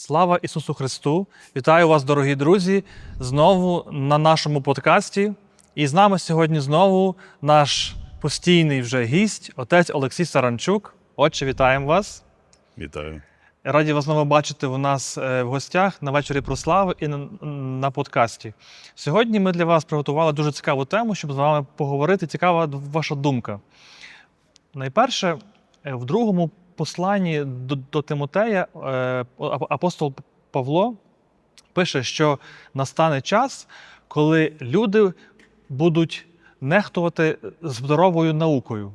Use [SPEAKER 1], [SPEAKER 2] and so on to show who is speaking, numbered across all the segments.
[SPEAKER 1] Слава Ісусу Христу! Вітаю вас, дорогі друзі, знову на нашому подкасті. І з нами сьогодні знову наш постійний вже гість, отець Олексій Саранчук. Отче, вітаємо вас.
[SPEAKER 2] Вітаю.
[SPEAKER 1] Раді вас знову бачити у нас е, в гостях на вечорі прослави і на, на подкасті. Сьогодні ми для вас приготували дуже цікаву тему, щоб з вами поговорити. Цікава ваша думка. Найперше, е, в другому посланні до, до Тимотея е, апостол Павло пише, що настане час, коли люди будуть нехтувати здоровою наукою.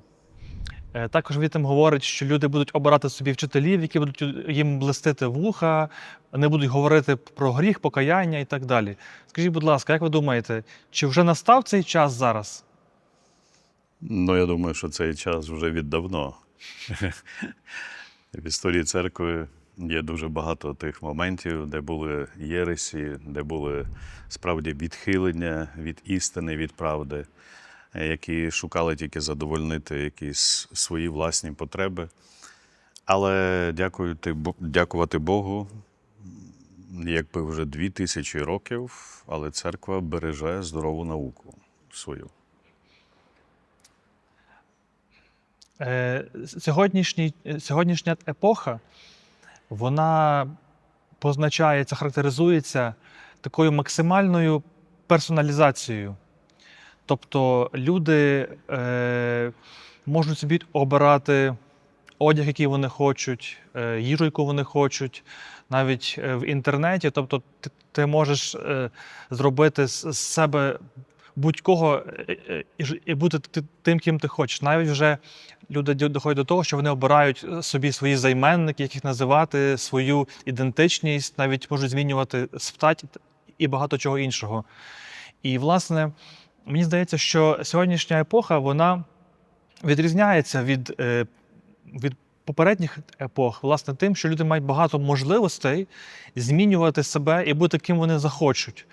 [SPEAKER 1] Е, Також він там говорить, що люди будуть обирати собі вчителів, які будуть їм блистити вуха, не будуть говорити про гріх, покаяння і так далі. Скажіть, будь ласка, як ви думаєте, чи вже настав цей час зараз?
[SPEAKER 2] Ну, я думаю, що цей час вже віддавно. В історії церкви є дуже багато тих моментів, де були єресі, де були справді відхилення від істини, від правди, які шукали тільки задовольнити якісь свої власні потреби. Але дякувати, дякувати Богу, якби вже дві тисячі років, але церква береже здорову науку свою.
[SPEAKER 1] Е, Сьогоднішній, е, сьогоднішня епоха вона позначається, характеризується такою максимальною персоналізацією. Тобто люди е, можуть собі обирати одяг, який вони хочуть, е, їжу, яку вони хочуть, навіть е, в інтернеті. Тобто, ти, ти можеш е, зробити з себе будь-кого е, е, і, бути тим, ким ти хочеш. Навіть вже люди доходять до того, що вони обирають е, собі свої займенники, як їх називати, свою ідентичність, навіть можуть змінювати стать і багато чого іншого. І, власне, мені здається, що сьогоднішня епоха вона відрізняється від, від попередніх епох, власне, тим, що люди мають багато можливостей змінювати себе і бути ким вони захочуть.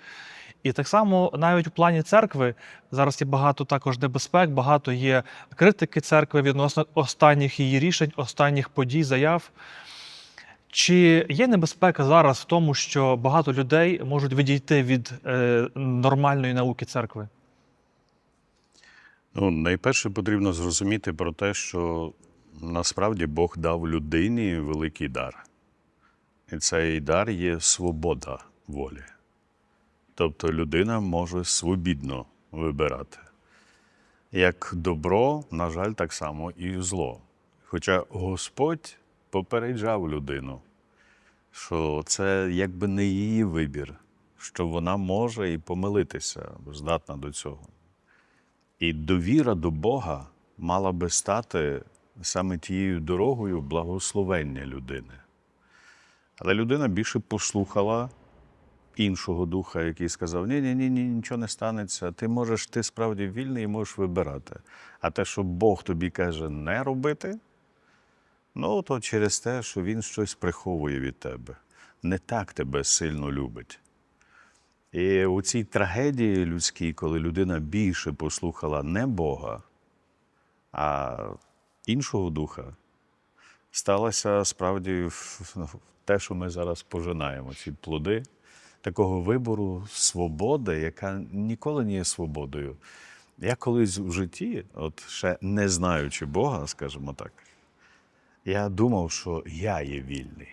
[SPEAKER 1] І так само навіть у плані церкви зараз є багато також небезпек, багато є критики церкви відносно останніх її рішень, останніх подій, заяв. Чи є небезпека зараз в тому, що багато людей можуть відійти від е, нормальної науки церкви?
[SPEAKER 2] Ну, найперше потрібно зрозуміти про те, що насправді Бог дав людині великий дар. І цей дар є свобода волі. Тобто людина може свобідно вибирати. Як добро, на жаль, так само і зло. Хоча Господь попереджав людину, що це якби не її вибір, що вона може і помилитися, здатна до цього. І довіра до Бога мала би стати саме тією дорогою благословення людини. Але людина більше послухала іншого духа, який сказав: ні, ні, ні, ні, нічого не станеться. Ти можеш, ти справді вільний і можеш вибирати. А те, що Бог тобі каже не робити, ну то через те, що Він щось приховує від тебе, не так тебе сильно любить. І у цій трагедії людській, коли людина більше послухала не Бога, а іншого духа, сталося справді те, що ми зараз пожинаємо, ці плоди такого вибору свободи, яка ніколи не є свободою. Я колись в житті, от ще не знаючи Бога, скажімо так, я думав, що я є вільний.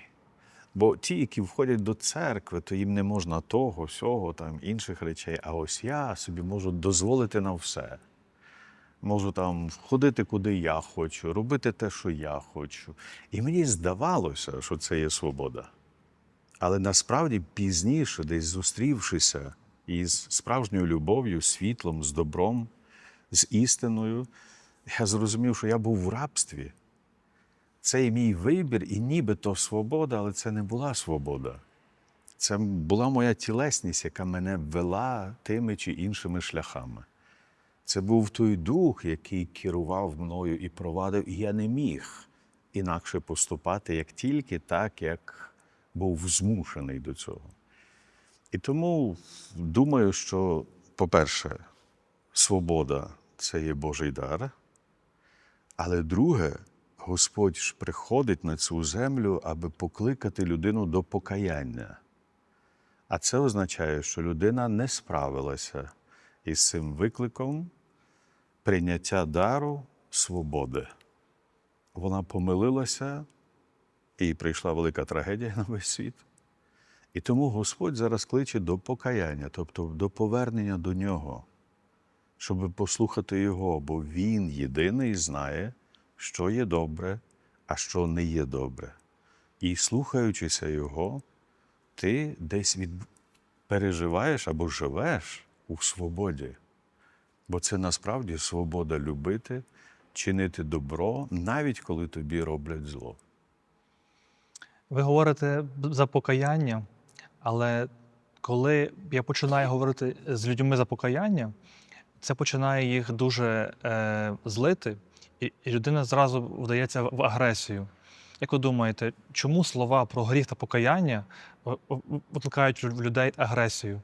[SPEAKER 2] Бо ті, які входять до церкви, то їм не можна того, сього, там інших речей. А ось я собі можу дозволити на все. Можу там ходити, куди я хочу, робити те, що я хочу. І мені здавалося, що це є свобода. Але насправді пізніше, десь зустрівшися із справжньою любов'ю, світлом, з добром, з істиною, я зрозумів, що я був в рабстві. Це і мій вибір, і нібито свобода, але це не була свобода. Це була моя тілесність, яка мене вела тими чи іншими шляхами. Це був той дух, який керував мною і провадив, і я не міг інакше поступати, як тільки так, як був змушений до цього. І тому думаю, що, по-перше, свобода це є Божий дар. Але друге, Господь ж приходить на цю землю, аби покликати людину до покаяння. А це означає, що людина не справилася із цим викликом прийняття дару свободи. Вона помилилася, і прийшла велика трагедія на весь світ. І тому Господь зараз кличе до покаяння, тобто до повернення до нього, щоб послухати Його, бо Він єдиний знає, що є добре, а що не є добре. І слухаючися Його, ти десь від... переживаєш або живеш у свободі. Бо це насправді свобода любити, чинити добро, навіть коли тобі роблять зло.
[SPEAKER 1] Ви говорите за покаяння, але коли я починаю говорити з людьми за покаяння, це починає їх дуже е, злити, і, людина зразу вдається в агресію. Як ви думаєте, чому слова про гріх та покаяння викликають в людей агресію?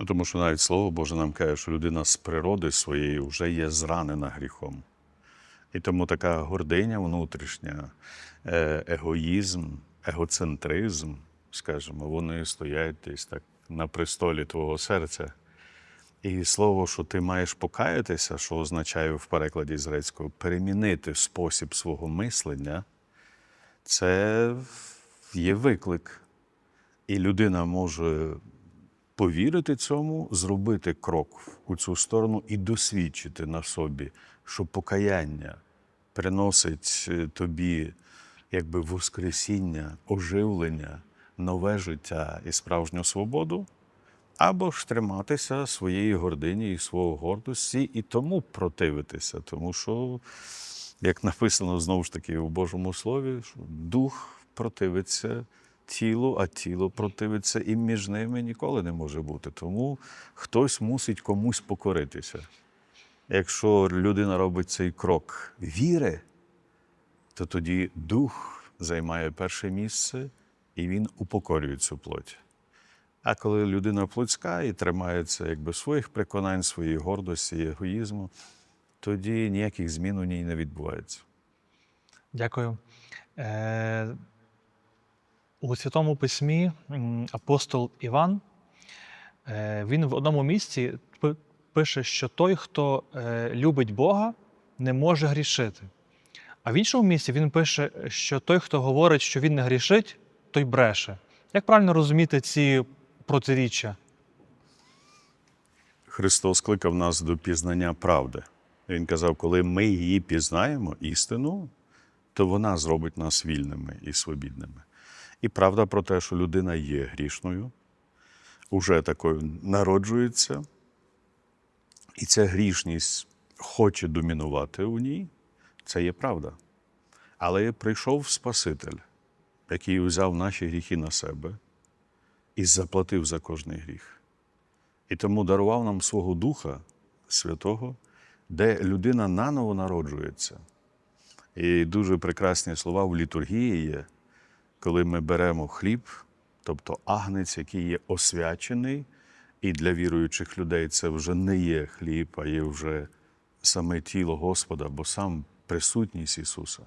[SPEAKER 2] Ну, тому що навіть Слово Боже нам каже, що людина з природи своєї вже є зранена гріхом. І тому така гординя внутрішня, е, егоїзм, егоцентризм, скажімо, вони стоять десь так на престолі твого серця. І слово, що ти маєш покаятися, що означає в перекладі з грецького перемінити спосіб свого мислення, це є виклик. І людина може повірити цьому, зробити крок у цю сторону і досвідчити на собі, що покаяння приносить е, тобі якби воскресіння, оживлення, нове життя і справжню свободу, або ж триматися своєї гордині і свого гордості, і тому противитися, тому що, як написано знову ж таки у Божому Слові, що дух противиться тілу, а тіло противиться, і між ними ніколи не може бути. Тому хтось мусить комусь покоритися. Якщо людина робить цей крок віри, то тоді дух займає перше місце і він упокорює цю плоть. А коли людина плотська і тримається якби своїх переконань, своєї гордості егоїзму, тоді ніяких змін у ній не відбувається.
[SPEAKER 1] Дякую. Е, у Святому Письмі апостол Іван е, він в одному місці пише, що той, хто е, любить Бога, не може грішити. А в іншому місці він пише, що той, хто говорить, що він не грішить, той бреше. Як правильно розуміти ці протиріччя?
[SPEAKER 2] Христос кликав нас до пізнання правди. Він казав, коли ми її пізнаємо, істину, то вона зробить нас вільними і свобідними. І правда про те, що людина є грішною, уже такою народжується, і ця грішність хоче домінувати у ній, це є правда. Але прийшов Спаситель, який взяв наші гріхи на себе і заплатив за кожний гріх. І тому дарував нам свого Духа Святого, де людина наново народжується. І дуже прекрасні слова в літургії є, коли ми беремо хліб, тобто агнець, який є освячений, і для віруючих людей це вже не є хліб, а є вже саме тіло Господа, бо сам присутність Ісуса.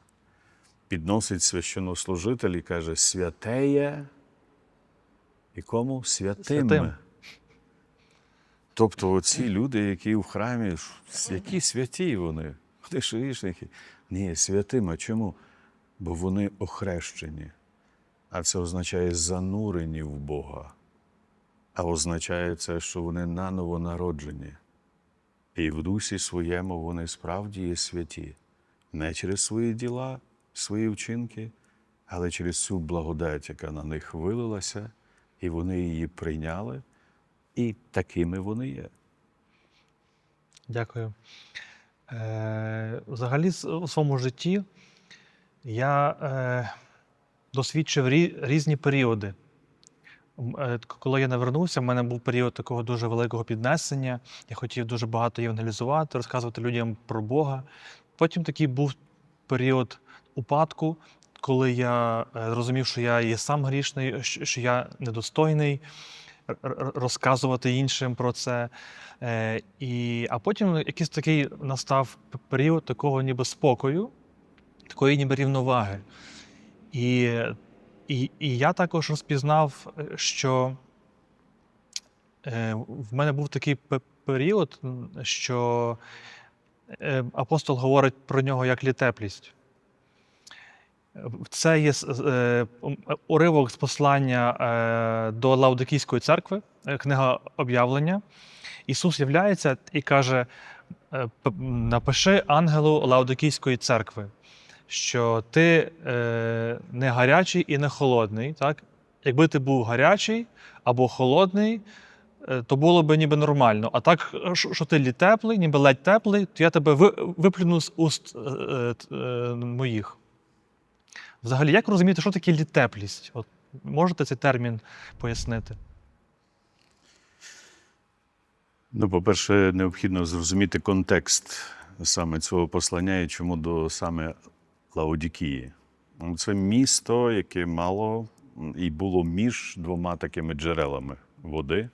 [SPEAKER 2] Підносить священнослужитель і каже: святеє, і кому? Святим.
[SPEAKER 1] Святим.
[SPEAKER 2] Тобто оці люди, які в храмі, які святі вони, вони ж грішники. Ні, святими. Чому? Бо вони охрещені. А це означає занурені в Бога. А означає це, що вони наново народжені. І в дусі своєму вони справді є святі. Не через свої діла, свої вчинки, але через цю благодать, яка на них вилилася, і вони її прийняли, і такими вони є.
[SPEAKER 1] Дякую. Е, взагалі, у своєму житті я е, досвідчив різні періоди. Е, Коли я навернувся, в мене був період такого дуже великого піднесення. Я хотів дуже багато євангелізувати, розказувати людям про Бога. Потім такий був період упадку, коли я е, зрозумів, що я є сам грішний, що я недостойний розказувати іншим про це. Е, і, а потім якийсь такий настав період такого ніби спокою, такої ніби рівноваги. І, і, і я також розпізнав, е, що е, в мене був такий період, що е, апостол говорить про нього як літеплість. Це є е, уривок з послання е, до Лаудикійської церкви, е, книга об'явлення. Ісус являється і каже: е, напиши ангелу Лаудикійської церкви, що ти е, не гарячий і не холодний. Так? Якби ти був гарячий або холодний, е, то було б ніби нормально. А так, е, що ти лі теплий, ніби ледь теплий, то я тебе ви- виплюну з уст е, е, е, моїх. Взагалі, як розуміти, що таке літеплість? От можете цей термін пояснити?
[SPEAKER 2] Ну, по-перше, необхідно зрозуміти контекст саме цього послання і чому до саме Лаодікії. Ну, Це місто, яке мало і було між двома такими джерелами води.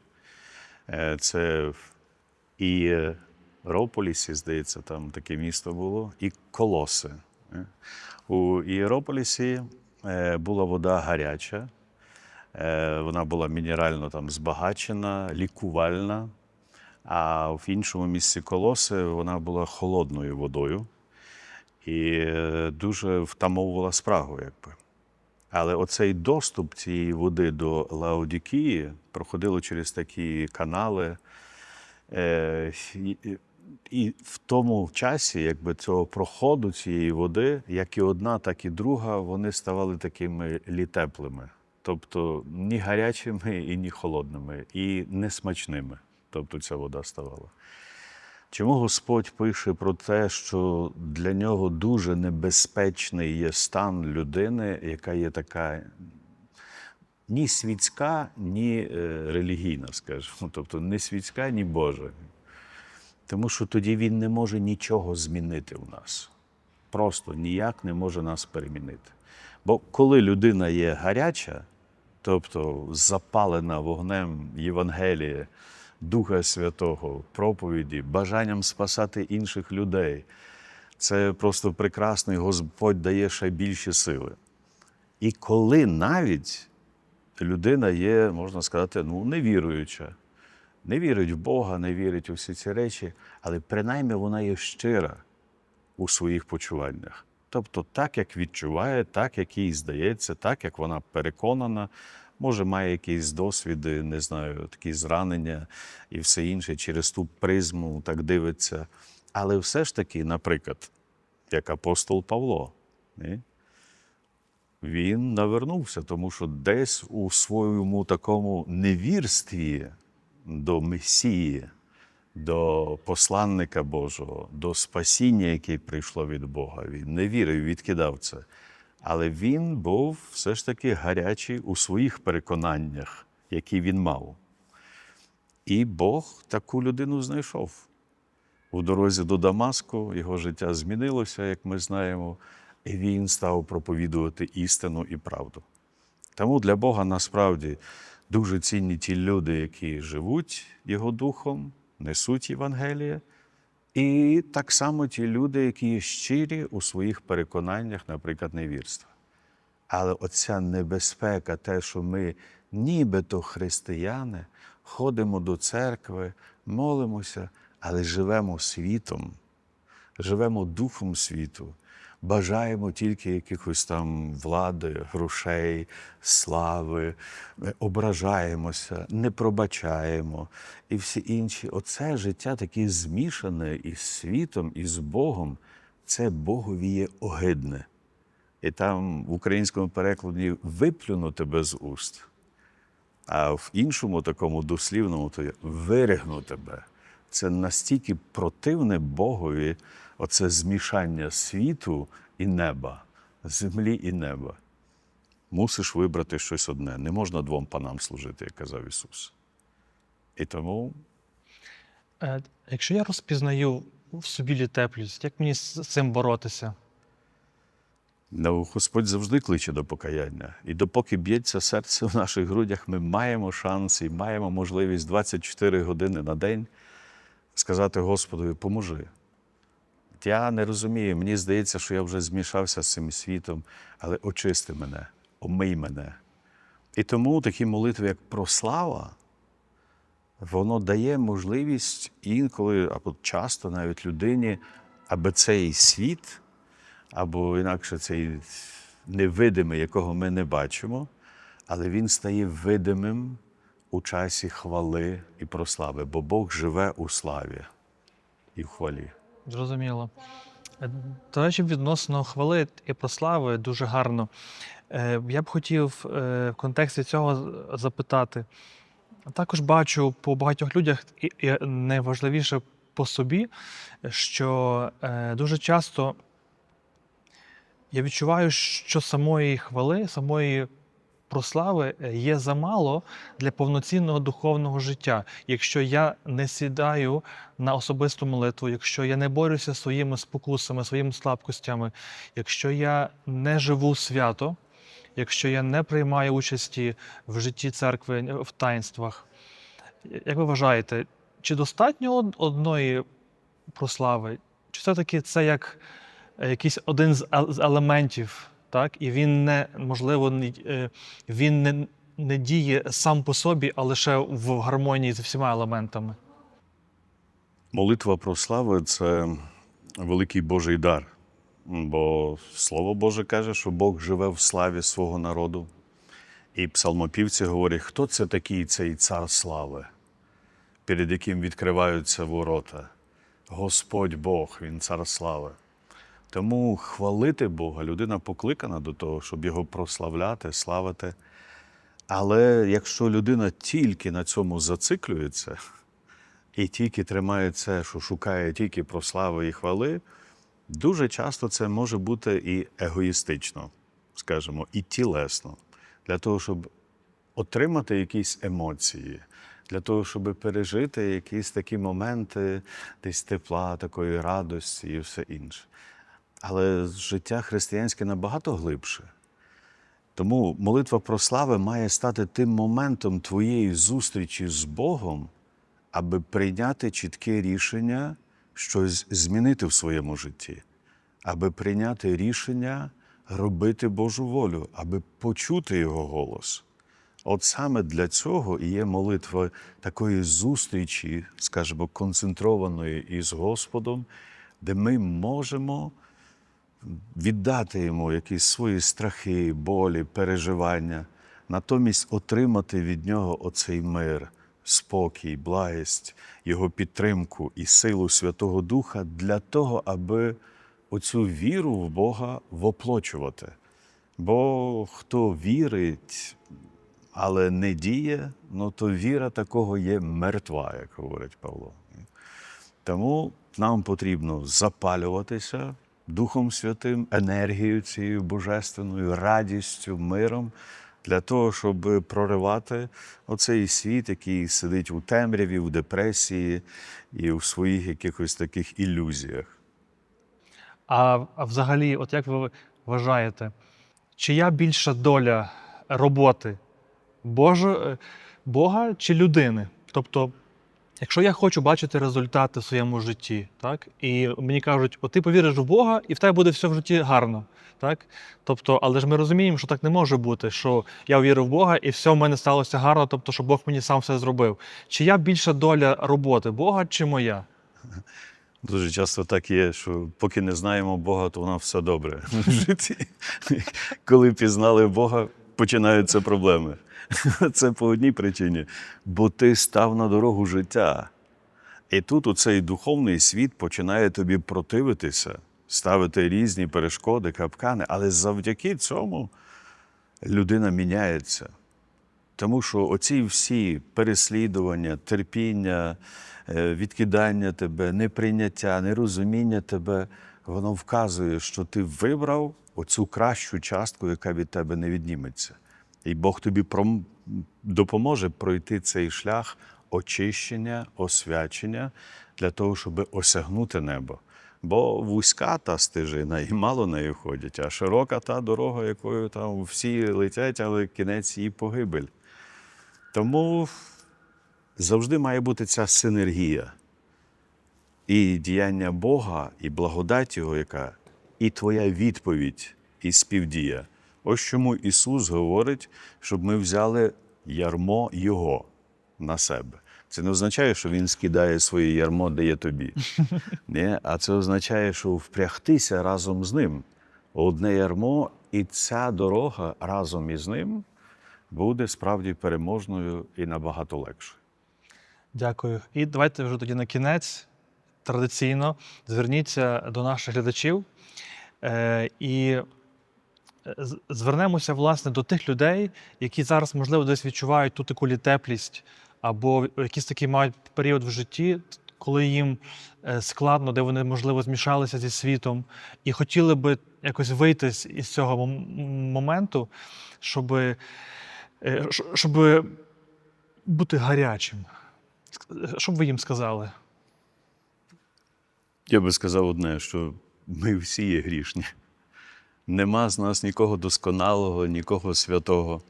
[SPEAKER 2] Е, Це в Ієрополісі, здається, там таке місто було, і Колоси. Е. У Ієрополісі е, була вода гаряча, вона була мінерально там збагачена, лікувальна. А в іншому місці колоси вона була холодною водою і е, дуже втамовувала спрагу, якби. Але оцей доступ цієї води до Лаодікії проходило через такі канали. Е, і, в тому часі, якби цього проходу цієї води, як і одна, так і друга, вони ставали такими літеплими. Тобто ні гарячими і ні холодними, і несмачними. Тобто ця вода ставала. Чому Господь пише про те, що для нього дуже небезпечний є стан людини, яка є така ні світська, ні е, релігійна, скажімо, тобто не світська, ні Божа. Тому що тоді він не може нічого змінити в нас. Просто ніяк не може нас перемінити. Бо коли людина є гаряча, тобто запалена вогнем Євангелія, Духа Святого, проповіді, бажанням спасати інших людей, це просто прекрасно, і Господь дає ще більші сили. І коли навіть людина є, можна сказати, ну, невіруюча, не вірить в Бога, не вірить у всі ці речі, але принаймні вона є щира у своїх почуваннях. Тобто, так, як відчуває, так, як їй здається, так, як вона переконана, може, має якісь досвіди, не знаю, такі зранення і все інше, через ту призму так дивиться. Але все ж таки, наприклад, як апостол Павло, він навернувся, тому що десь у своєму такому невірстві до Месії, до посланника Божого, до спасіння, яке прийшло від Бога. Він не вірив, відкидав це. Але він був все ж таки гарячий у своїх переконаннях, які він мав. І Бог таку людину знайшов. У дорозі до Дамаску його життя змінилося, як ми знаємо, і він став проповідувати істину і правду. Тому для Бога насправді дуже цінні ті люди, які живуть Його духом, несуть Євангеліє, і так само ті люди, які є щирі у своїх переконаннях, наприклад, невірства. Але оця небезпека, те, що ми нібито християни, ходимо до церкви, молимося, але живемо світом, живемо духом світу, бажаємо тільки якихось там влади, грошей, слави, е, ображаємося, не пробачаємо і всі інші. Оце життя таке змішане із світом, і з Богом, це Богові є огидне. І там в українському перекладі виплюну тебе з уст. А в іншому такому дослівному то є виригну тебе. Це настільки противне Богові, оце змішання світу і неба, землі і неба. Мусиш вибрати щось одне. Не можна двом панам служити, як казав Ісус. І тому
[SPEAKER 1] Е, Якщо я розпізнаю в собі літеплість, як мені з цим боротися?
[SPEAKER 2] Ну, Господь завжди кличе до покаяння. І допоки б'ється серце в наших грудях, ми маємо шанс і маємо можливість 24 години на день сказати Господові, поможи. Я не розумію, мені здається, що я вже змішався з цим світом, але очисти мене, омий мене. І тому такі молитви, як прослава, воно дає можливість інколи або часто навіть людині, аби цей світ, або інакше цей невидимий, якого ми не бачимо, але він стає видимим у часі хвали і прослави, бо Бог живе у славі і в хвалі.
[SPEAKER 1] Зрозуміло. Е, До речі, відносно хвали і прослави дуже гарно. Е, Я б хотів е, в контексті цього запитати. Також бачу по багатьох людях, і найважливіше по собі, що дуже часто я відчуваю, що самої хвали, самої прослави е, є замало для повноцінного духовного життя. Якщо я не сідаю на особисту молитву, якщо я не борюся своїми спокусами, своїми слабкостями, якщо я не живу свято, якщо я не приймаю участі в житті церкви е, в таїнствах, як ви вважаєте, чи достатньо одної прослави? Чи все-таки це як е, якийсь один з елементів, так? І він не можливо е, він не, не діє сам по собі, а лише в гармонії з всіма елементами.
[SPEAKER 2] Молитва про славу це великий Божий дар. Бо Слово Боже каже, що Бог живе в славі свого народу. І псалмопівці говорять, хто це такий цей цар слави, перед яким відкриваються ворота. Господь Бог, Він цар слави. Тому хвалити Бога людина покликана до того, щоб його прославляти, славити. Але якщо людина тільки на цьому зациклюється, і тільки тримає це, що шукає тільки про славу і хвали, дуже часто це може бути і егоїстично, скажімо, і тілесно, для того, щоб отримати якісь емоції, для того, щоб пережити якісь такі моменти десь тепла, такої радості і все інше. Але життя християнське набагато глибше. Тому молитва про слави має стати тим моментом твоєї зустрічі з Богом, аби прийняти чітке рішення щось змінити в своєму житті, аби прийняти рішення робити Божу волю, аби почути Його голос. От саме для цього і є молитва такої зустрічі, скажімо, концентрованої із Господом, де ми можемо віддати йому якісь свої страхи, болі, переживання, натомість отримати від нього оцей мир, спокій, благість, його підтримку і силу Святого Духа для того, аби оцю віру в Бога воплочувати. Бо хто вірить, але не діє, ну то віра такого є мертва, як говорить Павло. Тому нам потрібно запалюватися Духом Святим, енергією цією божественною, радістю, миром для того, щоб проривати оцей світ, який сидить у темряві, у депресії і у своїх якихось таких ілюзіях.
[SPEAKER 1] А, а взагалі, от як ви вважаєте, чия більша доля роботи Божа, Бога чи людини? Тобто, якщо я хочу бачити результати в своєму житті, так, і мені кажуть, от ти повіриш в Бога, і в тебе буде все в житті гарно. Так? Тобто, але ж ми розуміємо, що так не може бути, що я вірив в Бога і все в мене сталося гарно, тобто, що Бог мені сам все зробив. Чия більша доля роботи Бога чи моя?
[SPEAKER 2] Дуже часто так є, що поки не знаємо Бога, то воно все добре в житті. Коли пізнали Бога, починаються проблеми. Це по одній причині, бо ти став на дорогу життя. І тут оцей духовний світ починає тобі противитися, ставити різні перешкоди, капкани, але завдяки цьому людина міняється. Тому що оці всі переслідування, терпіння, е, відкидання тебе, неприйняття, нерозуміння тебе, воно вказує, що ти вибрав оцю кращу частку, яка від тебе не відніметься. І Бог тобі допоможе пройти цей шлях очищення, освячення для того, щоб осягнути небо. Бо вузька та стежина, і мало нею ходять, а широка та дорога, якою там всі летять, але кінець її погибель. Тому завжди має бути ця синергія. І діяння Бога, і благодать Його, яка і твоя відповідь, і співдія. Ось чому Ісус говорить, щоб ми взяли ярмо Його на себе. Це не означає, що Він скидає своє ярмо, дає тобі. Ні? А це означає, що впрягтися разом з ним. Одне ярмо, і ця дорога разом із ним буде справді переможною і набагато легшою.
[SPEAKER 1] Дякую. І давайте вже тоді на кінець. Традиційно зверніться до наших глядачів е, і звернемося власне до тих людей, які зараз, можливо, десь відчувають ту таку літеплість, або якийсь такий мають період в житті, коли їм е, складно, де вони, можливо, змішалися зі світом, і хотіли би якось вийти із цього моменту, щоб, щоб бути гарячим. Що б ви їм сказали?
[SPEAKER 2] Я би сказав одне, що ми всі є грішні. Нема з нас нікого досконалого, нікого святого.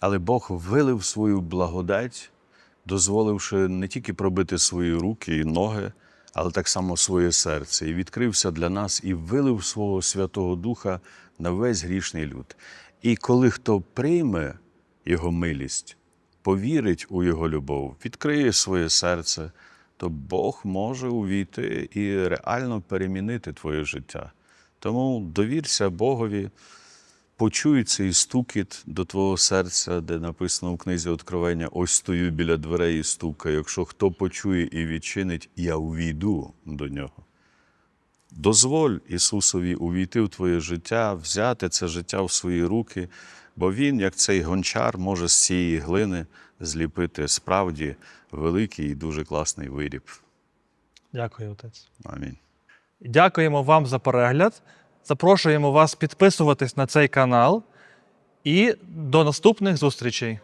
[SPEAKER 2] Але Бог вилив свою благодать, дозволивши не тільки пробити свої руки і ноги, але так само своє серце, і відкрився для нас і вилив свого Святого Духа на весь грішний люд. І коли хто прийме Його милість, повірить у Його любов, відкриє своє серце, то Бог може увійти і реально перемінити твоє життя. Тому довірся Богові, почуй цей стукіт до твого серця, де написано у книзі Откровення: ось стою біля дверей і стукаю. Якщо хто почує і відчинить, я увійду до нього. Дозволь Ісусові увійти в твоє життя, взяти це життя в свої руки, бо Він, як цей гончар, може з цієї глини зліпити справді великий і дуже класний виріб.
[SPEAKER 1] Дякую, отець.
[SPEAKER 2] Амінь.
[SPEAKER 1] Дякуємо вам за перегляд. Запрошуємо вас підписуватись на цей канал. І до наступних зустрічей.